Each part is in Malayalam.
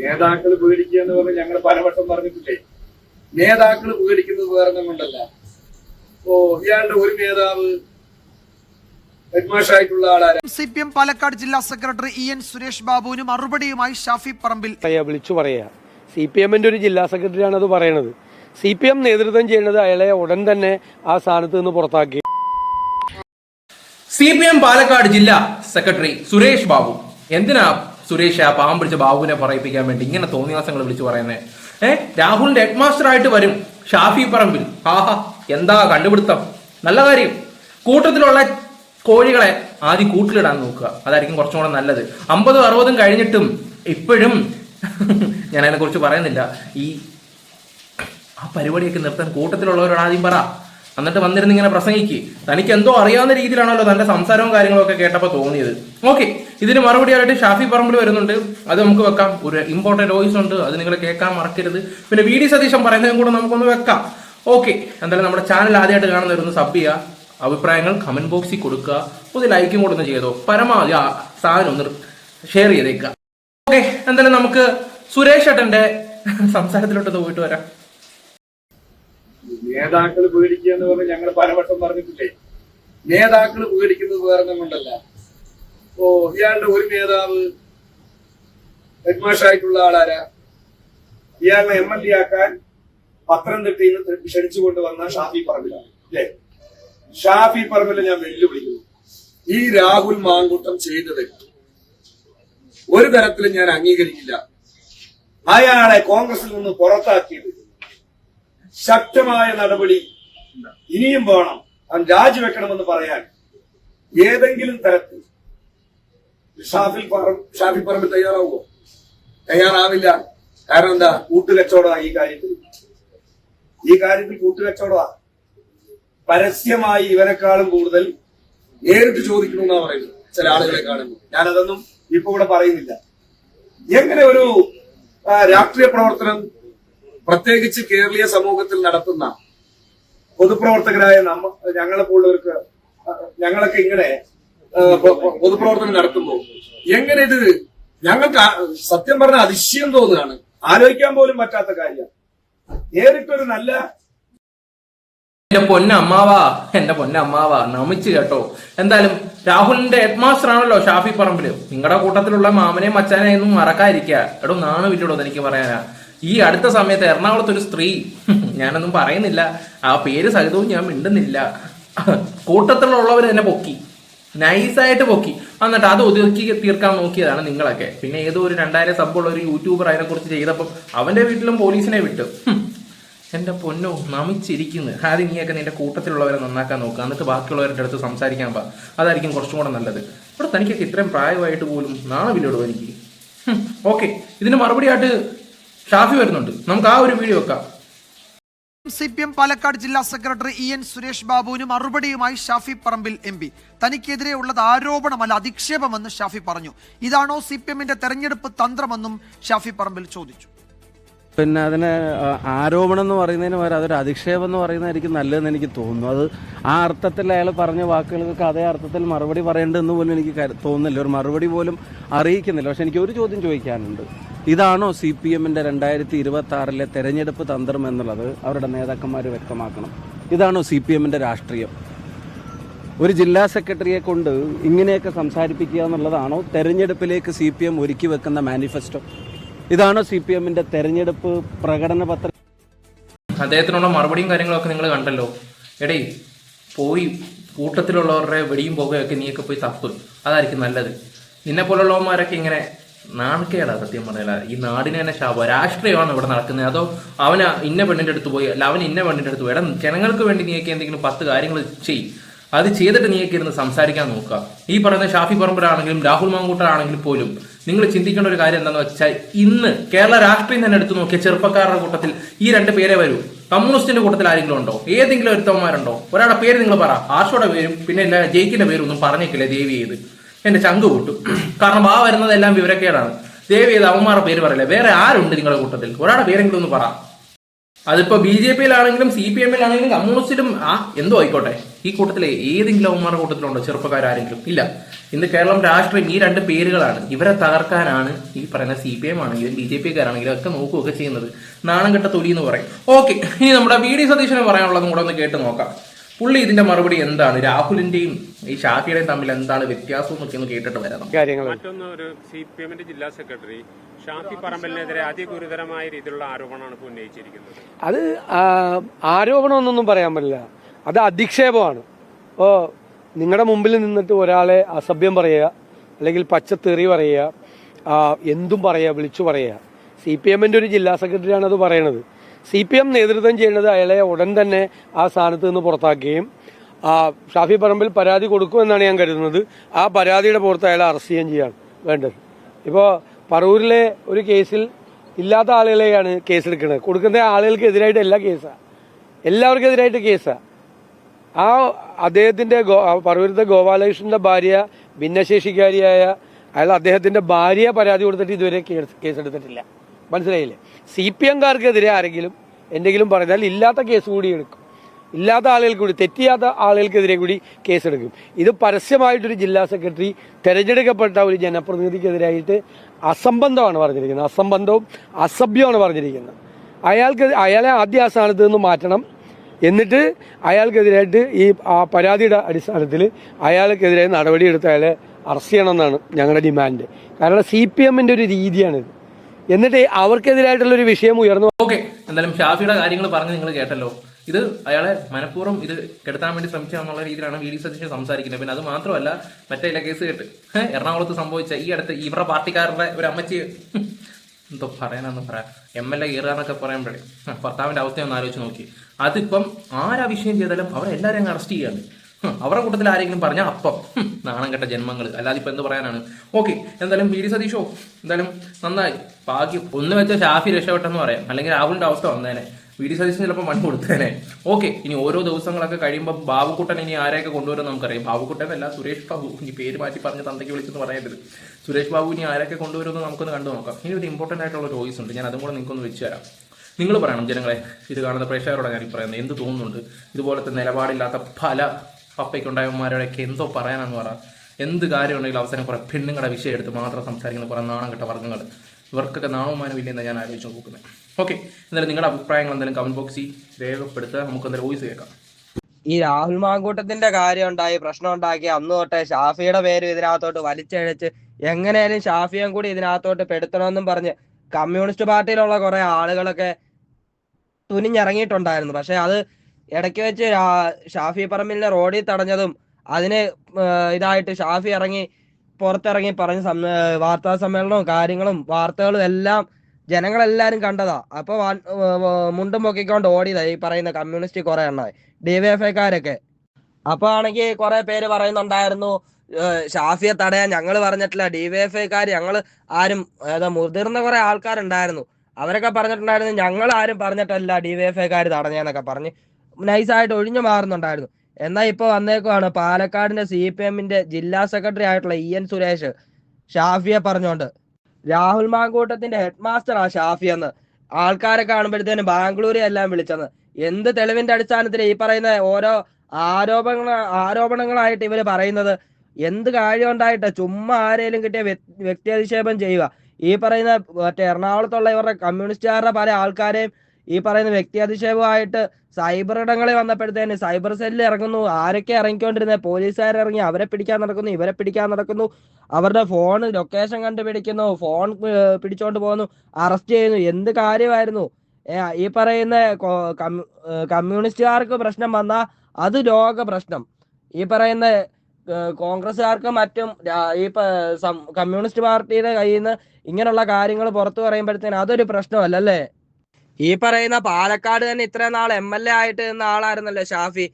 നേതാക്കൾ പേടിക്കുക എന്ന് പറഞ്ഞ് ഞങ്ങൾ പലവട്ടം പറഞ്ഞിട്ടില്ലേ? നേതാക്കൾ പേടിക്കുന്നത് വേറെ കൊണ്ടല്ല. ഓ ഇയാളുടെ ഒരു നേതാവ് സി പി എം പാലക്കാട് ജില്ലാ സെക്രട്ടറി ഇ എൻ സുരേഷ് ബാബുവിന് മറുപടിയുമായി ഷാഫി പറമ്പിൽ. വിളിച്ചു പറയാ. സി പി എമ്മിന്റെ ഒരു ജില്ലാ സെക്രട്ടറിയാണ് അത് പറയണത്. സി പി എം നേതൃത്വം ചെയ്യുന്നത് അയാളെ ഉടൻ തന്നെ ആ സ്ഥാനത്ത് നിന്ന് പുറത്താക്കി. സി പി എം പാലക്കാട് ജില്ലാ സെക്രട്ടറി സുരേഷ് ബാബു. എന്തിനാ സുരേഷ് ആ പാവം പിടിച്ച ബാബുവിനെ പറയിപ്പിക്കാൻ വേണ്ടി ഇങ്ങനെ തോന്നിയാസങ്ങൾ വിളിച്ചു പറയുന്നത് ഏ രാഹുലിന്റെ ഹെഡ് മാസ്റ്റർ ആയിട്ട് വരും ഷാഫി പറമ്പിൽ. ആഹാ എന്താ കണ്ടുപിടുത്തം? നല്ല കാര്യം. കൂട്ടത്തിലുള്ള കോഴികളെ ആദ്യം കൂട്ടിലിടാൻ നോക്കുക. അതായിരിക്കും കുറച്ചും കൂടെ നല്ലത്. അമ്പതും അറുപതും കഴിഞ്ഞിട്ടും ഇപ്പോഴും ഞാൻ അതിനെ കുറിച്ച് പറയുന്നില്ല. ഈ ആ പരിപാടിയൊക്കെ നിർത്താൻ കൂട്ടത്തിലുള്ളവരോട് ആദ്യം പറ. എന്നിട്ട് വന്നിരുന്ന് ഇങ്ങനെ പ്രസംഗിക്ക്. തനിക്ക് എന്തോ അറിയാവുന്ന രീതിയിലാണല്ലോ തന്റെ സംസാരവും കാര്യങ്ങളൊക്കെ കേട്ടപ്പോൾ തോന്നിയത്. ഓക്കെ ഇതിന് മറുപടിയായിട്ട് ഷാഫി പറമ്പിൽ വരുന്നുണ്ട്. അത് നമുക്ക് വെക്കാം. ഒരു ഇമ്പോർട്ടന്റ് വോയിസ് ഉണ്ട്. അത് നിങ്ങൾ കേൾക്കാൻ മറക്കരുത്. പിന്നെ വി ഡി സതീശൻ പറയുന്നതും കൂടെ നമുക്കൊന്ന് വെക്കാം. ഓക്കെ എന്തായാലും നമ്മുടെ ചാനൽ ആദ്യമായിട്ട് കാണുന്നവരൊന്ന് സബ് ചെയ്യുക. അഭിപ്രായങ്ങൾ കമന്റ് ബോക്സിൽ കൊടുക്കുക. പുതിയ ലൈക്കും കൂടെ ഒന്ന് ചെയ്തോ. പരമാവധി ആ സാധനം ഒന്ന് ഷെയർ ചെയ്തേക്കുക. ഓക്കെ എന്തായാലും നമുക്ക് സുരേഷ് ഏട്ടന്റെ സംസാരത്തിലോട്ട് പോയിട്ട് വരാം. നേതാക്കൾ പേടിക്കുക എന്ന് പറഞ്ഞ് ഞങ്ങൾ പലവട്ടം പറഞ്ഞിട്ടില്ലേ? നേതാക്കൾ പേടിക്കുന്നത് വേറെ കൊണ്ടല്ല. ഓ ഇയാളുടെ ഒരു നേതാവ് ഹെഡ്മാഷായിട്ടുള്ള ആളാരാ? ഇയാളെ എം എൽ എ ആക്കാൻ പത്തനംതിട്ടയിൽ ക്ഷണിച്ചുകൊണ്ട് വന്ന ഷാഫി പറമ്പിലാണ് അല്ലേ? ഷാഫി പറമ്പിലെ ഞാൻ വെല്ലുവിളിക്കുന്നു. ഈ രാഹുൽ മാങ്കൂട്ടം ചെയ്തത് ഒരു തരത്തിലും ഞാൻ അംഗീകരിക്കില്ല. അയാളെ കോൺഗ്രസിൽ നിന്ന് പുറത്താക്കിയത് ശക്തമായ നടപടി ഇനിയും വേണം. അവൻ രാജിവെക്കണമെന്ന് പറയാൻ ഏതെങ്കിലും തരത്തിൽ ഷാഫിൽ ഷാഫി പറമ്പിൽ തയ്യാറാവുമോ? തയ്യാറാവില്ല. കാരണം എന്താ? കൂട്ടുകച്ചവടമാണ് ഈ കാര്യത്തിൽ. ഈ കാര്യത്തിൽ കൂട്ടുകച്ചവടമാണ് പരസ്യമായി ഇവരെക്കാളും കൂടുതൽ നേരിട്ട് ചോദിക്കണമെന്നാ പറയുന്നത്. ചില ആളുകളെ കാണുമ്പോൾ. ഞാനതൊന്നും ഇപ്പൊ ഇവിടെ പറയുന്നില്ല. എങ്ങനെ ഒരു രാഷ്ട്രീയ പ്രവർത്തനം പ്രത്യേകിച്ച് കേരളീയ സമൂഹത്തിൽ നടത്തുന്ന പൊതുപ്രവർത്തകരായ നമ്മ ഞങ്ങളെ പോലുള്ളവർക്ക് ഞങ്ങളൊക്കെ ഇങ്ങനെ പൊതുപ്രവർത്തനം നടത്തുമ്പോൾ എങ്ങനെ ഇത് ഞങ്ങൾക്ക് സത്യം പറഞ്ഞ അതിശയം തോന്നുകയാണ്. ആലോചിക്കാൻ പോലും പറ്റാത്ത കാര്യം. നേരിട്ടൊരു നല്ല എന്റെ പൊന്നമ്മാവാ എന്റെ പൊന്നമ്മാവാ നമിച്ച് കേട്ടോ. എന്തായാലും രാഹുലിന്റെ ഹെഡ് മാസ്റ്റർ ആണല്ലോ ഷാഫി പറമ്പിൽ. നിങ്ങളുടെ കൂട്ടത്തിലുള്ള മാമനെയും മച്ചാനെയും ഒന്നും മറക്കാതിരിക്കുക. എടോ നാണമില്ലടോ എനിക്ക് പറയാനാ. ഈ അടുത്ത സമയത്ത് എറണാകുളത്ത് ഒരു സ്ത്രീ ഞാനൊന്നും പറയുന്നില്ല ആ പേര് സഹിതവും ഞാൻ മിണ്ടുന്നില്ല. കൂട്ടത്തിലുള്ളവർ തന്നെ പൊക്കി. നൈസായിട്ട് പൊക്കി. എന്നിട്ട് അത് ഒതുക്കി തീർക്കാൻ നോക്കിയതാണ് നിങ്ങളൊക്കെ. പിന്നെ ഏതോ ഒരു രണ്ടായിരം സബ്ബുള്ള ഒരു യൂട്യൂബർ അതിനെക്കുറിച്ച് ചെയ്തപ്പം അവന്റെ വീട്ടിലും പോലീസിനെ വിട്ടു. എന്റെ പൊന്നോ നമിച്ചിരിക്കുന്നു. ആദ്യം നീയൊക്കെ നിന്റെ കൂട്ടത്തിലുള്ളവരെ നന്നാക്കാൻ നോക്കുക എന്നിട്ട് ബാക്കിയുള്ളവരുടെ അടുത്ത് സംസാരിക്കാൻ പാ. അതായിരിക്കും കുറച്ചും കൂടെ നല്ലത്. ഇവിടെ തനിക്കൊക്കെ ഇത്രയും പ്രായമായിട്ട് പോലും നാണമില്ലോടോ എനിക്ക്. ഓക്കെ. ഇതിന് മറുപടിയായിട്ട് ഷാഫി വരുന്നുണ്ട്. നമുക്ക് ആ ഒരു വീഡിയോ വെക്കാം. സി പി എം പാലക്കാട് ജില്ലാ സെക്രട്ടറി ഇ എൻ സുരേഷ് ബാബുവിന് മറുപടിയുമായി ഷാഫി പറമ്പിൽ എം പി. തനിക്കെതിരെ ഉള്ളത് ആരോപണമല്ല അധിക്ഷേപമെന്ന് ഷാഫി പറഞ്ഞു. ഇതാണോ സി പി എമ്മിന്റെ തെരഞ്ഞെടുപ്പ് തന്ത്രമെന്നും ഷാഫി പറമ്പിൽ ചോദിച്ചു. പിന്നെ അതിന് ആരോപണം എന്ന് പറയുന്നതിന് പകരം അതൊരു അധിക്ഷേപം എന്ന് പറയുന്നതായിരിക്കും നല്ലതെന്ന് എനിക്ക് തോന്നുന്നു. അത് ആ അർത്ഥത്തിൽ അയാൾ പറഞ്ഞ വാക്കുകൾക്ക് അതേ അർത്ഥത്തിൽ മറുപടി പറയേണ്ടതെന്ന് പോലും എനിക്ക് തോന്നുന്നില്ല. ഒരു മറുപടി പോലും അറിയിക്കുന്നില്ല. പക്ഷെ എനിക്ക് ഒരു ചോദ്യം ചോദിക്കാനുണ്ട്. ഇതാണോ സി പി എമ്മിന്റെ രണ്ടായിരത്തി ഇരുപത്തി ആറിലെ തെരഞ്ഞെടുപ്പ് തന്ത്രം എന്നുള്ളത് അവരുടെ നേതാക്കന്മാർ വ്യക്തമാക്കണം. ഇതാണോ സി പി എമ്മിന്റെ രാഷ്ട്രീയം? ഒരു ജില്ലാ സെക്രട്ടറിയെ കൊണ്ട് ഇങ്ങനെയൊക്കെ സംസാരിപ്പിക്കുക എന്നുള്ളതാണോ തെരഞ്ഞെടുപ്പിലേക്ക് സി പി എം ഒരുക്കി വെക്കുന്ന മാനിഫെസ്റ്റോ? ഇതാണോ സി പി എമ്മിന്റെ തെരഞ്ഞെടുപ്പ് പ്രകടന പത്രം? അദ്ദേഹത്തിനുള്ള മറുപടിയും കാര്യങ്ങളൊക്കെ നിങ്ങൾ കണ്ടല്ലോ. എടേ പോയി കൂട്ടത്തിലുള്ളവരുടെ വെടിയും പോകുകയൊക്കെ നീയൊക്കെ പോയി തപ്പ്. അതായിരിക്കും നല്ലത്. നിന്നെ പോലുള്ളവന്മാരൊക്കെ ഇങ്ങനെ നാണക്കേടാ സത്യം പറഞ്ഞാൽ ഈ നാടിനെ തന്നെ ശാപം. രാഷ്ട്രീയമാണ് ഇവിടെ നടക്കുന്നത്. അതോ അവന് ഇന്ന പെണ്ണിന്റെ അടുത്ത് പോയി അല്ല അവൻ ഇന്ന പെണ്ണിന്റെ അടുത്ത് പോയി. എടാ ജനങ്ങൾക്ക് വേണ്ടി നീയൊക്കെ എന്തെങ്കിലും പത്ത് കാര്യങ്ങൾ ചെയ് അത് ചെയ്തിട്ട് നീയൊക്കെ ഇരുന്ന് സംസാരിക്കാൻ നോക്കുക. ഈ പറയുന്ന ഷാഫി പറമ്പരാണെങ്കിലും രാഹുൽ മാങ്കൂട്ടറാണെങ്കിലും പോലും നിങ്ങൾ ചിന്തിക്കേണ്ട ഒരു കാര്യം എന്താണെന്ന് വെച്ചാൽ ഇന്ന് കേരള രാഷ്ട്രീയം തന്നെ എടുത്തു നോക്കിയ ചെറുപ്പക്കാരുടെ കൂട്ടത്തിൽ ഈ രണ്ട് പേരെ വരൂ. കമ്മ്യൂണിസ്റ്റിന്റെ കൂട്ടത്തിൽ ആരെങ്കിലും ഉണ്ടോ? ഏതെങ്കിലും ഒരുത്തവന്മാരുണ്ടോ? ഒരാളുടെ പേര് നിങ്ങൾ പറ. ആശോടെ പേരും പിന്നെ ജയിക്കിന്റെ പേരും ഒന്നും പറഞ്ഞേക്കില്ല ദേവി ചെയ്ത്. എന്റെ ചങ്ക് കൂട്ടു. കാരണം ആ വരുന്നതെല്ലാം വിവരക്കേടാണ്. ദേവി ചെയ്ത് അവന്മാരുടെ പേര് പറയില്ല. വേറെ ആരുണ്ട് നിങ്ങളുടെ കൂട്ടത്തിൽ? ഒരാളുടെ പേരെങ്കിലും ഒന്ന് പറ. അതിപ്പോ ബി ജെ പിയിലാണെങ്കിലും സി പി എമ്മിലാണെങ്കിലും കമ്മ്യൂണിസ്റ്റിലും ആ എന്തോ ആയിക്കോട്ടെ. ഈ കൂട്ടത്തിലെ ഏതെങ്കിലും അവന്മാരുടെ കൂട്ടത്തിലുണ്ടോ? ചെറുപ്പക്കാരാരെങ്കിലും ഇല്ല. ഇന്ന് കേരളം രാഷ്ട്രീയം ഈ രണ്ട് പേരുകളാണ്. ഇവരെ തകർക്കാനാണ് ഈ പറയുന്ന സി പി എം ആണെങ്കിലും ബി ജെ പിക്കാരാണെങ്കിലും ഒക്കെ നോക്കുകയൊക്കെ ചെയ്യുന്നത്. നാണം കെട്ട തൊലി എന്ന് പറയും. ഓക്കെ ഇനി നമ്മുടെ വി ഡി സതീശനെ പറയാനുള്ളതും കൂടെ ഒന്ന് കേട്ട് നോക്കാം. പുള്ളി ഇതിന്റെ മറുപടി എന്താണ്? രാഹുലിന്റെയും ഈ ഷാഫിയുടെയും തമ്മിൽ എന്താണ് വ്യത്യാസം എന്നൊക്കെ ഒന്ന് കേട്ടിട്ട് വരാം കാര്യങ്ങൾ മറ്റൊന്ന് ഒരു സി പി എമ്മിന്റെ ജില്ലാ സെക്രട്ടറി ഷാഫി പറമ്പലിനെതിരെ അതിഗുരുതരമായ രീതിയിലുള്ള ആരോപണമാണ് ഇപ്പോൾ ഉന്നയിച്ചിരിക്കുന്നത്. അത് ആരോപണമൊന്നും പറയാൻ പറ്റില്ല. അത് അധിക്ഷേപമാണ്. ഓ നിങ്ങളുടെ മുമ്പിൽ നിന്നിട്ട് ഒരാളെ അസഭ്യം പറയുക അല്ലെങ്കിൽ പച്ചത്തെറി പറയുക എന്തും പറയുക വിളിച്ചു പറയുക. സി പി എമ്മിന്റെ ഒരു ജില്ലാ സെക്രട്ടറിയാണ് അത് പറയണത്. സി പി എം നേതൃത്വം ചെയ്യേണ്ടത് അയാളെ ഉടൻ തന്നെ ആ സ്ഥാനത്ത് നിന്ന് പുറത്താക്കുകയും ഷാഫി പറമ്പിൽ പരാതി കൊടുക്കുമെന്നാണ് ഞാൻ കരുതുന്നത്. ആ പരാതിയുടെ പുറത്ത് അയാളെ അറസ്റ്റ് ചെയ്യുകയും ചെയ്യാണ് വേണ്ടത്. ഇപ്പോൾ പറവൂരിലെ ഒരു കേസിൽ ഇല്ലാത്ത ആളുകളെയാണ് കേസെടുക്കുന്നത്. കൊടുക്കുന്ന ആളുകൾക്ക് എതിരായിട്ട് എല്ലാ കേസാണ് എല്ലാവർക്കും എതിരായിട്ട് കേസാണ് ആ അദ്ദേഹത്തിന്റെ ഗോ- പറവൂരത്തെ ഗോപാലകൃഷ്ണന്റെ ഭാര്യ ഭിന്നശേഷിക്കാരിയായ അയാൾ അദ്ദേഹത്തിന്റെ ഭാര്യയെ പരാതി കൊടുത്തിട്ട് ഇതുവരെ കേസ് കേസെടുത്തിട്ടില്ല. മനസ്സിലായില്ലേ? സി പി എംകാർക്കെതിരെ ആരെങ്കിലും എന്തെങ്കിലും പറഞ്ഞാൽ ഇല്ലാത്ത കേസ് കൂടി എടുക്കും. ഇല്ലാത്ത ആളുകൾ കൂടി തെറ്റിയാത്ത ആളുകൾക്കെതിരെ കൂടി കേസെടുക്കും ഇത് പരസ്യമായിട്ടൊരു ജില്ലാ സെക്രട്ടറി തെരഞ്ഞെടുക്കപ്പെട്ട ഒരു ജനപ്രതിനിധിക്കെതിരായിട്ട് അസംബന്ധമാണ് പറഞ്ഞിരിക്കുന്നത്. അസംബന്ധവും അസഭ്യമാണ് പറഞ്ഞിരിക്കുന്നത്. അയാൾക്ക് അയാളെ ആദ്യ സ്ഥാനത്ത് നിന്ന് മാറ്റണം. എന്നിട്ട് അയാൾക്കെതിരായിട്ട് ഈ പരാതിയുടെ അടിസ്ഥാനത്തിൽ അയാൾക്കെതിരെ നടപടിയെടുത്ത് അയാളെ അറസ്റ്റ് ചെയ്യണമെന്നാണ് ഞങ്ങളുടെ ഡിമാൻഡ്. കാരണം സി പി എമ്മിന്റെ ഒരു രീതിയാണിത്. എന്നിട്ട് അവർക്കെതിരായിട്ടുള്ള ഒരു വിഷയം ഉയർന്നു ഓക്കെ എന്തായാലും ഷാഫിയുടെ കാര്യങ്ങൾ പറഞ്ഞ് നിങ്ങൾ കേട്ടല്ലോ. ഇത് അയാളെ മനഃപൂർവം ഇത് കെടുത്താൻ വേണ്ടി ശ്രമിച്ചെന്നുള്ള രീതിയിലാണ് വി ഡി സതീശൻ സംസാരിക്കുന്നത്. പിന്നെ അത് മാത്രമല്ല മറ്റേ ഇല്ല കേസ് കേട്ട് എറണാകുളത്ത് സംഭവിച്ച ഈ അടുത്ത് ഇവരുടെ പാർട്ടിക്കാരുടെ ഒരു അമ്മച്ചി എന്തോ പറയാനെന്ന് പറയാം എം എൽ എ കയറുകയെന്നൊക്കെ പറയുമ്പോഴേ പറയും ഭർത്താവിന്റെ അവസ്ഥ ഒന്ന് ആലോചിച്ച് നോക്കി. അതിപ്പം ആരാ വിഷയം ചെയ്താലും അവരെല്ലാവരും അങ്ങ് അറസ്റ്റ് ചെയ്യാണ് ഹും, അവരുടെ കൂട്ടത്തിൽ ആരെങ്കിലും പറഞ്ഞ അപ്പം. നാണം കെട്ട ജന്മങ്ങൾ അല്ലാതെ ഇപ്പൊ എന്ത് പറയാനാണ്? ഓക്കെ എന്തായാലും ഡി സതീഷോ എന്തായാലും നന്നായി. ബാക്കി ഒന്ന് വെച്ച ഷാഫി രക്ഷപ്പെട്ടെന്ന് പറയാം. അല്ലെങ്കിൽ രാഹുലിന്റെ അവസ്ഥ വന്നേനെ. വി ഡി സതീശൻ ചിലപ്പോൾ മണ്ണ് കൊടുത്തേനെ. ഓക്കെ ഇനി ഓരോ ദിവസങ്ങളൊക്കെ കഴിയുമ്പോൾ ബാബുക്കുട്ടൻ ഇനി ആരെയൊക്കെ കൊണ്ടുവരും നമുക്കറിയാം. ബാബുക്കുട്ടൻ അല്ല സുരേഷ് ബാബു. ഇനി പേര് മാറ്റി പറഞ്ഞ് തന്തയ്ക്ക് വിളിച്ചെന്ന് പറയരുത് സുരേഷ് ബാബു ഇനി ആരെയൊക്കെ കൊണ്ടുവരുമെന്ന് നമുക്കൊന്ന് കണ്ടു നോക്കാം. ഇനി ഒരു ഇമ്പോർട്ടന്റ് ആയിട്ടുള്ള ചോയ്സ് ഉണ്ട്. ഞാൻ അതും കൂടെ നിങ്ങൾക്കൊന്ന് വെച്ച് തരാം. നിങ്ങൾ പറയണം ജനങ്ങളെ ഇത് കാണുന്ന പ്രേക്ഷകരോടാണ് ഞാൻ പറയുന്നത്. എന്ത് തോന്നുന്നുണ്ട്? ഇതുപോലത്തെ നിലപാടില്ലാത്ത പല പപ്പയ്ക്കുണ്ടായവന്മാരോടൊക്കെ എന്തോ പറയാനെന്ന് പറ. എന്ത് കാര്യമുണ്ടെങ്കിലും അവസരം കുറെ പെണ്ണുങ്ങളുടെ വിഷയം എടുത്ത് മാത്രം സംസാരിക്കുന്ന കുറെ നാണം കെട്ട വർഗങ്ങൾ ഇവർക്കൊക്കെ നാണവുമാനം ഇല്ലെന്ന് ഞാൻ ആലോചിച്ച് നോക്കുന്നത്. ഓക്കെ എന്തായാലും നിങ്ങളുടെ അഭിപ്രായങ്ങൾ എന്തായാലും കമന്റ് ബോക്സിൽ രേഖപ്പെടുത്തുക. നമുക്ക് എന്തായാലും വോയിസ് കേൾക്കാം. ഈ രാഹുൽ മാങ്കൂട്ടത്തിന്റെ കാര്യം ഉണ്ടായി പ്രശ്നം ഉണ്ടാക്കി അന്ന് തൊട്ടേ ഷാഫിയുടെ പേര് ഇതിനകത്തോട്ട് വലിച്ചഴച്ച് എങ്ങനെയാലും ഷാഫിയും കൂടി ഇതിനകത്തോട്ട് പെടുത്തണമെന്നും പറഞ്ഞ് കമ്മ്യൂണിസ്റ്റ് പാർട്ടിയിലുള്ള കുറെ ആളുകളൊക്കെ തുനിഞ്ഞിറങ്ങിയിട്ടുണ്ടായിരുന്നു. പക്ഷെ അത് ഇടയ്ക്ക് വെച്ച് ഷാഫി പറമ്പിലിനെ റോഡിൽ തടഞ്ഞതും അതിന് ഇതായിട്ട് ഷാഫി ഇറങ്ങി പുറത്തിറങ്ങി പറഞ്ഞ വാർത്താ സമ്മേളനവും കാര്യങ്ങളും വാർത്തകളും എല്ലാം ജനങ്ങളെല്ലാരും കണ്ടതാ. അപ്പൊ മുണ്ടും പൊക്കിക്കൊണ്ട് ഓടിയതാ ഈ പറയുന്ന കമ്മ്യൂണിസ്റ്റ് കുറെ എണ്ണ ഡിവൈഎഫ്ഐക്കാരൊക്കെ അപ്പൊ ആണെങ്കിൽ കുറെ പേര് പറയുന്നുണ്ടായിരുന്നു ഷാഫിയെ തടയാൻ ഞങ്ങൾ പറഞ്ഞിട്ടില്ല. ഡിവൈഎഫ്ഐക്കാർ ഞങ്ങൾ ആരും ഏതാ മുതിർന്ന കുറെ ആൾക്കാരുണ്ടായിരുന്നു. അവരൊക്കെ പറഞ്ഞിട്ടുണ്ടായിരുന്നു ഞങ്ങൾ ആരും പറഞ്ഞിട്ടല്ല ഡിവൈഎഫ്ഐക്കാർ തടഞ്ഞെന്നൊക്കെ പറഞ്ഞ് നൈസായിട്ട് ഒഴിഞ്ഞു മാറുന്നുണ്ടായിരുന്നു. എന്നാൽ ഇപ്പൊ വന്നേക്കുവാണ് പാലക്കാടിന്റെ സി പി എമ്മിന്റെ ജില്ലാ സെക്രട്ടറി ആയിട്ടുള്ള ഇ എൻ സുരേഷ് ഷാഫിയെ പറഞ്ഞുകൊണ്ട്. രാഹുൽ മാങ്കൂട്ടത്തിന്റെ ഹെഡ് മാസ്റ്റർ ആ ഷാഫി എന്ന്. ആൾക്കാരെ കാണുമ്പോഴത്തേനും ബാംഗ്ലൂരെ എല്ലാം വിളിച്ചെന്ന്. എന്ത് തെളിവിന്റെ അടിസ്ഥാനത്തിൽ ഈ പറയുന്ന ഓരോ ആരോപണ ആരോപണങ്ങളായിട്ട് ഇവർ പറയുന്നത്? എന്ത് കാര്യം ഉണ്ടായിട്ട് ചുമ്മാ ആരേലും കിട്ടിയ വ്യ- വ്യക്തി അധിക്ഷേപം ചെയ്യുക? ഈ പറയുന്ന മറ്റേ എറണാകുളത്തുള്ള ഇവരുടെ കമ്മ്യൂണിസ്റ്റുകാരുടെ പല ആൾക്കാരെയും ഈ പറയുന്ന വ്യക്തി അധിക്ഷേപമായിട്ട് സൈബർ ഇടങ്ങളിൽ വന്നപ്പോഴത്തേന് സൈബർ സെല്ലിൽ ഇറങ്ങുന്നു. ആരൊക്കെ ഇറങ്ങിക്കൊണ്ടിരുന്നത് പോലീസുകാർ ഇറങ്ങി അവരെ പിടിക്കാൻ നടക്കുന്നു ഇവരെ പിടിക്കാൻ നടക്കുന്നു. അവരുടെ ഫോൺ ലൊക്കേഷൻ കണ്ടുപിടിക്കുന്നു ഫോൺ പിടിച്ചോണ്ട് പോകുന്നു അറസ്റ്റ് ചെയ്യുന്നു. എന്ത് കാര്യമായിരുന്നു? ഈ പറയുന്ന കമ്മ്യൂണിസ്റ്റുകാർക്ക് പ്രശ്നം വന്നാൽ അത് ലോക പ്രശ്നം. ഈ പറയുന്ന കോൺഗ്രസ്സുകാർക്കും മറ്റും ഈ കമ്മ്യൂണിസ്റ്റ് പാർട്ടിയുടെ കയ്യിൽ നിന്ന് ഇങ്ങനെയുള്ള കാര്യങ്ങൾ പുറത്തു പറയുമ്പോഴത്തേന് അതൊരു പ്രശ്നമല്ലല്ലേ? ഈ പറയുന്ന പാലക്കാട് തന്നെ ഇത്രയും നാൾ എം എൽ എ ആയിട്ട് നിന്ന ആളായിരുന്നല്ലോ ഷാഫി.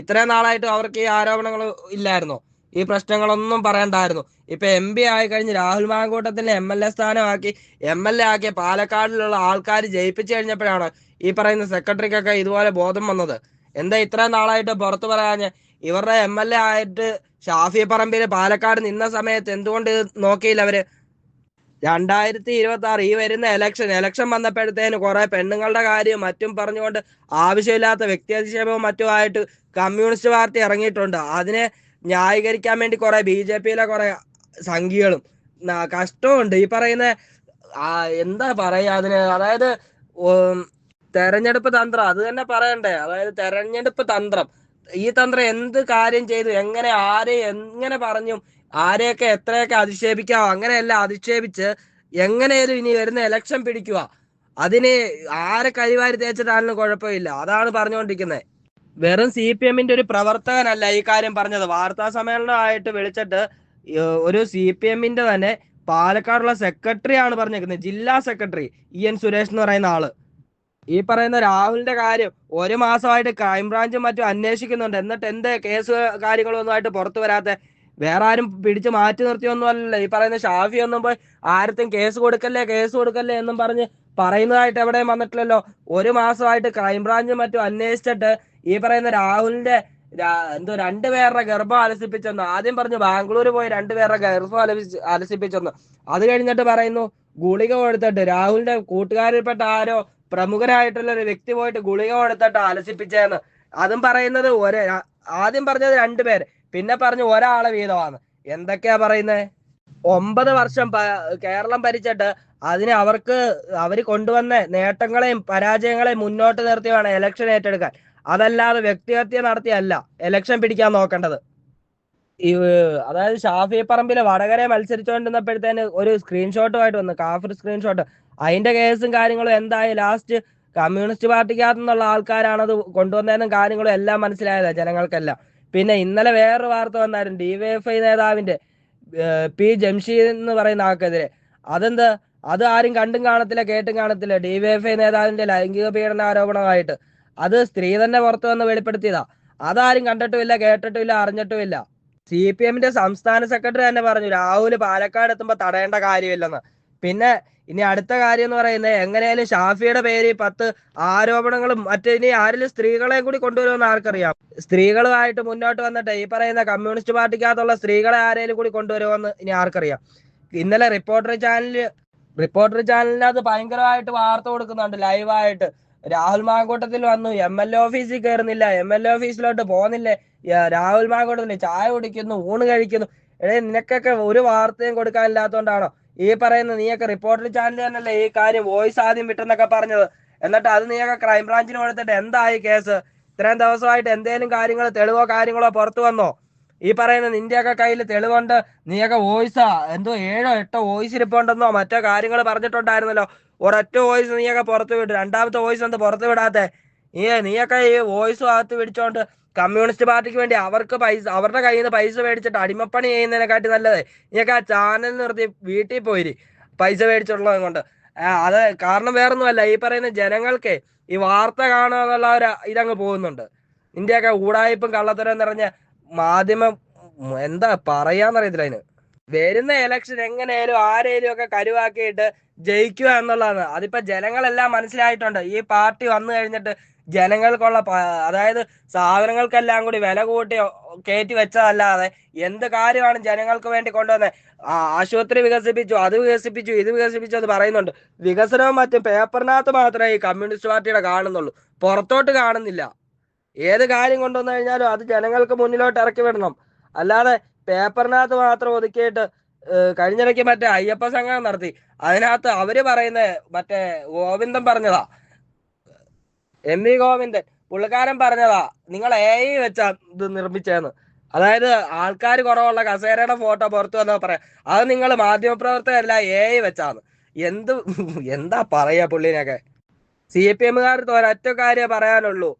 ഇത്രയും നാളായിട്ട് അവർക്ക് ഈ ആരോപണങ്ങൾ ഇല്ലായിരുന്നോ. ഈ പ്രശ്നങ്ങളൊന്നും പറയണ്ടായിരുന്നു. ഇപ്പൊ എം പി ആയി കഴിഞ്ഞ് രാഹുൽ മാങ്കൂട്ടത്തിന്റെ എം എൽ എ സ്ഥാനമാക്കി എം എൽ എ ആക്കിയ പാലക്കാടിലുള്ള ആൾക്കാർ ജയിപ്പിച്ചു കഴിഞ്ഞപ്പോഴാണ് ഈ പറയുന്ന സെക്രട്ടറിക്കൊക്കെ ഇതുപോലെ ബോധം വന്നത്. എന്താ ഇത്രയും നാളായിട്ട് പുറത്തു പറയാഞ്ഞ് ഇവരുടെ എം എൽ എ ആയിട്ട് ഷാഫി പറമ്പിൽ പാലക്കാട് നിന്ന സമയത്ത് എന്തുകൊണ്ട് നോക്കിയില്ല അവർ? രണ്ടായിരത്തി ഇരുപത്തി ആറ് ഈ വരുന്ന എലക്ഷൻ എലക്ഷൻ വന്നപ്പോഴത്തേന് കുറെ പെണ്ണുങ്ങളുടെ കാര്യം മറ്റും പറഞ്ഞുകൊണ്ട് ആവശ്യമില്ലാത്ത വ്യക്തിയധിക്ഷേപവും മറ്റുമായിട്ട് കമ്മ്യൂണിസ്റ്റ് പാർട്ടി ഇറങ്ങിയിട്ടുണ്ട്. അതിനെ ന്യായീകരിക്കാൻ വേണ്ടി കുറെ ബി ജെ പിയിലെ കുറെ സംഖ്യകളും കഷ്ടമുണ്ട് ഈ പറയുന്ന എന്താ പറയാ അതിന്? അതായത് തെരഞ്ഞെടുപ്പ് തന്ത്രം അത് തന്നെ പറയണ്ടേ? അതായത് തെരഞ്ഞെടുപ്പ് തന്ത്രം. ഈ തന്ത്രം എന്ത് കാര്യം ചെയ്തു? എങ്ങനെ ആരെ എങ്ങനെ പറഞ്ഞും ആരെയൊക്കെ എത്രയൊക്കെ അധിക്ഷേപിക്കാവോ അങ്ങനെയല്ല അധിക്ഷേപിച്ച് എങ്ങനെയാലും ഇനി വരുന്ന ഇലക്ഷൻ പിടിക്കുക അതിന് ആരെ കഴിവാരി തേച്ചിട്ടാണെങ്കിലും കുഴപ്പമില്ല. അതാണ് പറഞ്ഞുകൊണ്ടിരിക്കുന്നത് വെറും സി പി എമ്മിന്റെ ഒരു പ്രവർത്തകനല്ല ഈ കാര്യം പറഞ്ഞത്. വാർത്താ സമ്മേളനമായിട്ട് വിളിച്ചിട്ട് ഒരു സി പി എമ്മിന്റെ തന്നെ പാലക്കാടുള്ള സെക്രട്ടറി ആണ് പറഞ്ഞേക്കുന്നത് ജില്ലാ സെക്രട്ടറി ഇ എൻ സുരേഷ് എന്ന് പറയുന്ന ആൾ. ഈ പറയുന്ന രാഹുലിന്റെ കാര്യം ഒരു മാസമായിട്ട് ക്രൈംബ്രാഞ്ചും മറ്റും അന്വേഷിക്കുന്നുണ്ട്. എന്നിട്ട് എന്ത് കേസ് കാര്യങ്ങളൊന്നും ആയിട്ട് പുറത്തു വരാത്ത വേറെ ആരും പിടിച്ച് മാറ്റി നിർത്തിയൊന്നും അല്ലല്ലോ ഈ പറയുന്ന ഷാഫി ഒന്നും പോയി ആരത്തും കേസ് കൊടുക്കല്ലേ കേസ് കൊടുക്കല്ലേ എന്നും പറഞ്ഞ് പറയുന്നതായിട്ട് എവിടെയും വന്നിട്ടില്ലല്ലോ. ഒരു മാസമായിട്ട് ക്രൈംബ്രാഞ്ചും മറ്റും അന്വേഷിച്ചിട്ട് ഈ പറയുന്ന രാഹുലിന്റെ എന്തോ രണ്ടുപേരുടെ ഗർഭം അലസിപ്പിച്ചെന്ന് ആദ്യം പറഞ്ഞു ബാംഗ്ലൂർ പോയി രണ്ടുപേരുടെ ഗർഭം അലസിച്ച് അലസിപ്പിച്ചെന്ന് അത് കഴിഞ്ഞിട്ട് പറയുന്നു ഗുളിക കൊടുത്തിട്ട് രാഹുലിന്റെ കൂട്ടുകാരിൽപ്പെട്ട ആരോ പ്രമുഖരായിട്ടുള്ള ഒരു വ്യക്തി പോയിട്ട് ഗുളിക കൊടുത്തിട്ട് അലസിപ്പിച്ചേന്ന് അതും പറയുന്നത് ഒരേ ആദ്യം പറഞ്ഞത് രണ്ടുപേര് പിന്നെ പറഞ്ഞു ഒരാളെ വീതമാണ് എന്തൊക്കെയാ പറയുന്നത് ഒമ്പത് വർഷം കേരളം ഭരിച്ചിട്ട് അതിനെ അവർക്ക് അവർ കൊണ്ടുവന്ന നേട്ടങ്ങളെയും പരാജയങ്ങളെയും മുന്നോട്ട് നിർത്തി വേണം ഇലക്ഷൻ ഏറ്റെടുക്കാൻ. അതല്ലാതെ വ്യക്തിഹത്യ നടത്തിയല്ല ഇലക്ഷൻ പിടിക്കാൻ നോക്കേണ്ടത്. ഈ അതായത് ഷാഫി പറമ്പിൽ വടകര മത്സരിച്ചുകൊണ്ടിരുന്നപ്പോഴത്തേന് ഒരു സ്ക്രീൻഷോട്ടുമായിട്ട് വന്നു. കാഫർ സ്ക്രീൻഷോട്ട് അതിന്റെ കേസും കാര്യങ്ങളും എന്തായി? ലാസ്റ്റ് കമ്മ്യൂണിസ്റ്റ് പാർട്ടിക്കകത്തുനിന്നുള്ള ആൾക്കാരാണത് കൊണ്ടുവന്നതെന്നും കാര്യങ്ങളും എല്ലാം മനസ്സിലായതാണ് ജനങ്ങൾക്കെല്ലാം. പിന്നെ ഇന്നലെ വേറൊരു വാർത്ത വന്നായിരുന്നു ഡിവൈഎഫ്ഐ നേതാവിന്റെ പി ജംഷീദ് എന്ന് പറയുന്ന ആൾക്കെതിരെ. അതെന്ത്? അത് ആരും കണ്ടും കാണത്തില്ല കേട്ടും കാണത്തില്ല. ഡിവൈഎഫ്ഐ നേതാവിന്റെ ലൈംഗിക പീഡന ആരോപണമായിട്ട് അത് സ്ത്രീ തന്നെ പുറത്തു വന്ന് വെളിപ്പെടുത്തിയതാ. അതാരും കണ്ടിട്ടുമില്ല കേട്ടിട്ടുമില്ല അറിഞ്ഞിട്ടുമില്ല. സി പി എമ്മിന്റെ സംസ്ഥാന സെക്രട്ടറി തന്നെ പറഞ്ഞു രാഹുൽ പാലക്കാട് എത്തുമ്പോ തടയേണ്ട കാര്യമില്ലെന്ന്. പിന്നെ ഇനി അടുത്ത കാര്യം എന്ന് പറയുന്നത് എങ്ങനെയാലും ഷാഫിയുടെ പേര് പത്ത് ആരോപണങ്ങളും മറ്റേ ഇനി ആരെങ്കിലും സ്ത്രീകളെ കൂടി കൊണ്ടുവരുമെന്ന് ആർക്കറിയാം. സ്ത്രീകളുമായിട്ട് മുന്നോട്ട് വന്നിട്ട് ഈ പറയുന്ന കമ്മ്യൂണിസ്റ്റ് പാർട്ടിക്കകത്തുള്ള സ്ത്രീകളെ ആരെങ്കിലും കൂടി കൊണ്ടുവരുമെന്ന് ഇനി ആർക്കറിയാം. ഇന്നലെ റിപ്പോർട്ടർ ചാനലിൽ റിപ്പോർട്ടർ ചാനലിനകത്ത് ഭയങ്കരമായിട്ട് വാർത്ത കൊടുക്കുന്നുണ്ട് ലൈവായിട്ട്. രാഹുൽ മാങ്കൂട്ടത്തിൽ വന്നു എം എൽ എ ഓഫീസിൽ കയറുന്നില്ല എം എൽ എ ഓഫീസിലോട്ട് പോകുന്നില്ലേ. രാഹുൽ മാങ്കൂട്ടത്തിൽ ചായ കുടിക്കുന്നു ഊണ് കഴിക്കുന്നു. എടേ നിനക്കൊക്കെ ഒരു വാർത്തയും കൊടുക്കാനില്ലാത്തോണ്ടാണോ? ഈ പറയുന്ന നീയൊക്കെ റിപ്പോർട്ടർ ചാനൽ തന്നെയല്ലേ ഈ കാര്യം വോയിസ് ആദ്യം വിട്ടെന്നൊക്കെ പറഞ്ഞത്. എന്നിട്ട് അത് നീയൊക്കെ ക്രൈംബ്രാഞ്ചിന് കൊടുത്തിട്ട് എന്തായി കേസ് ഇത്രയും ദിവസമായിട്ട് എന്തേലും കാര്യങ്ങൾ തെളിവോ കാര്യങ്ങളോ പുറത്തു വന്നോ? ഈ പറയുന്ന നിന്റെയൊക്കെ കയ്യിൽ തെളിവുണ്ട് നീയൊക്കെ വോയിസാ എന്തോ ഏഴോ എട്ടോ വോയിസ് ഇരിപ്പുണ്ടെന്നോ? മറ്റോ കാര്യങ്ങൾ പറഞ്ഞിട്ടുണ്ടായിരുന്നല്ലോ. ഒരൊറ്റ വോയിസ് നീയൊക്കെ പുറത്തു വിട്ടു രണ്ടാമത്തെ വോയിസ് എന്ത് പുറത്തു വിടാത്തെ. നീ നീയൊക്കെ ഈ വോയിസ് അകത്ത് പിടിച്ചോണ്ട് കമ്മ്യൂണിസ്റ്റ് പാർട്ടിക്ക് വേണ്ടി അവർക്ക് പൈസ അവരുടെ കയ്യിൽ നിന്ന് പൈസ മേടിച്ചിട്ട് അടിമപ്പണി ചെയ്യുന്നതിനെക്കാട്ടി നല്ലത്. ഇനിയൊക്കെ ആ ചാനൽ നിർത്തി വീട്ടിൽ പോയി പൈസ മേടിച്ചിട്ടുള്ളത് കൊണ്ട്. അത് കാരണം വേറൊന്നുമല്ല ഈ പറയുന്ന ജനങ്ങൾക്ക് ഈ വാർത്ത കാണുക എന്നുള്ള ഒരു ഇതങ്ങ് പോകുന്നുണ്ട്. ഇന്ത്യയൊക്കെ ഊടായ്പും കള്ളത്തരം നിറഞ്ഞ മാധ്യമം എന്താ പറയാന്നറിയത്തില്ല അതിന്. വരുന്ന എലക്ഷൻ എങ്ങനെയാലും ആരേലും ഒക്കെ കരുവാക്കിയിട്ട് ജയിക്കുക എന്നുള്ളതാണ്. അതിപ്പോ ജനങ്ങളെല്ലാം മനസ്സിലായിട്ടുണ്ട്. ഈ പാർട്ടി വന്നു കഴിഞ്ഞിട്ട് ജനങ്ങൾക്കുള്ള അതായത് സാധനങ്ങൾക്കെല്ലാം കൂടി വില കൂട്ടി കയറ്റി വെച്ചതല്ലാതെ എന്ത് കാര്യമാണ് ജനങ്ങൾക്ക് വേണ്ടി കൊണ്ടുവന്നത്? ആശുപത്രി വികസിപ്പിച്ചു അത് വികസിപ്പിച്ചു ഇത് വികസിപ്പിച്ചു എന്ന് പറയുന്നുണ്ട്. വികസനവും മറ്റും പേപ്പറിനകത്ത് മാത്രമേ ഈ കമ്മ്യൂണിസ്റ്റ് പാർട്ടിയുടെ കാണുന്നുള്ളൂ. പുറത്തോട്ട് കാണുന്നില്ല. ഏത് കാര്യം കൊണ്ടുവന്നു കഴിഞ്ഞാലും അത് ജനങ്ങൾക്ക് മുന്നിലോട്ട് ഇറക്കി വിടണം. അല്ലാതെ പേപ്പറിനകത്ത് മാത്രം ഒതുക്കിയിട്ട് കഴിഞ്ഞിടയ്ക്ക് മറ്റേ അയ്യപ്പ സംഘം നടത്തി. അതിനകത്ത് അവർ പറയുന്ന മറ്റേ ഗോവിന്ദം പറഞ്ഞതാ. എം വി ഗോവിന്ദൻ പുള്ളിക്കാരൻ പറഞ്ഞതാ നിങ്ങൾ എ ഐ വെച്ചാ ഇത് നിർമ്മിച്ചതെന്ന് അതായത് ആൾക്കാർ കുറവുള്ള കസേരയുടെ ഫോട്ടോ പുറത്തു വന്നാ പറയാം അത് നിങ്ങൾ മാധ്യമപ്രവർത്തകരല്ല എ ഐ വെച്ചാന്ന്. എന്ത് എന്താ പറയാ പുള്ളിനൊക്കെ? സി പി എമ്മുകാർക്ക് ഒരൊറ്റ കാര്യം പറയാനുള്ളൂ.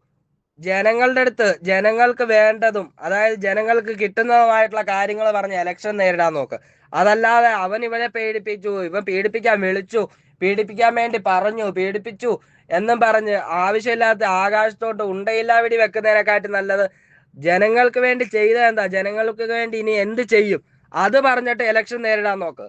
ജനങ്ങളുടെ അടുത്ത് ജനങ്ങൾക്ക് വേണ്ടതും അതായത് ജനങ്ങൾക്ക് കിട്ടുന്നതുമായിട്ടുള്ള കാര്യങ്ങൾ പറഞ്ഞ് ഇലക്ഷൻ നേരിടാൻ നോക്ക്. അതല്ലാതെ അവൻ ഇവനെ പീഡിപ്പിച്ചു ഇവൻ പീഡിപ്പിക്കാൻ വിളിച്ചു പീഡിപ്പിക്കാൻ വേണ്ടി പറഞ്ഞു പീഡിപ്പിച്ചു എന്നും പറഞ്ഞ് ആവശ്യമില്ലാത്ത ആകാശത്തോട്ട് ഉണ്ടയില്ലാ വെടി വെക്കുന്നതിനെക്കാട്ടി നല്ലത് ജനങ്ങൾക്ക് വേണ്ടി ചെയ്ത എന്താ? ജനങ്ങൾക്ക് വേണ്ടി ഇനി എന്ത് ചെയ്യും? അത് പറഞ്ഞിട്ട് ഇലക്ഷൻ നേരിടാൻ നോക്ക്.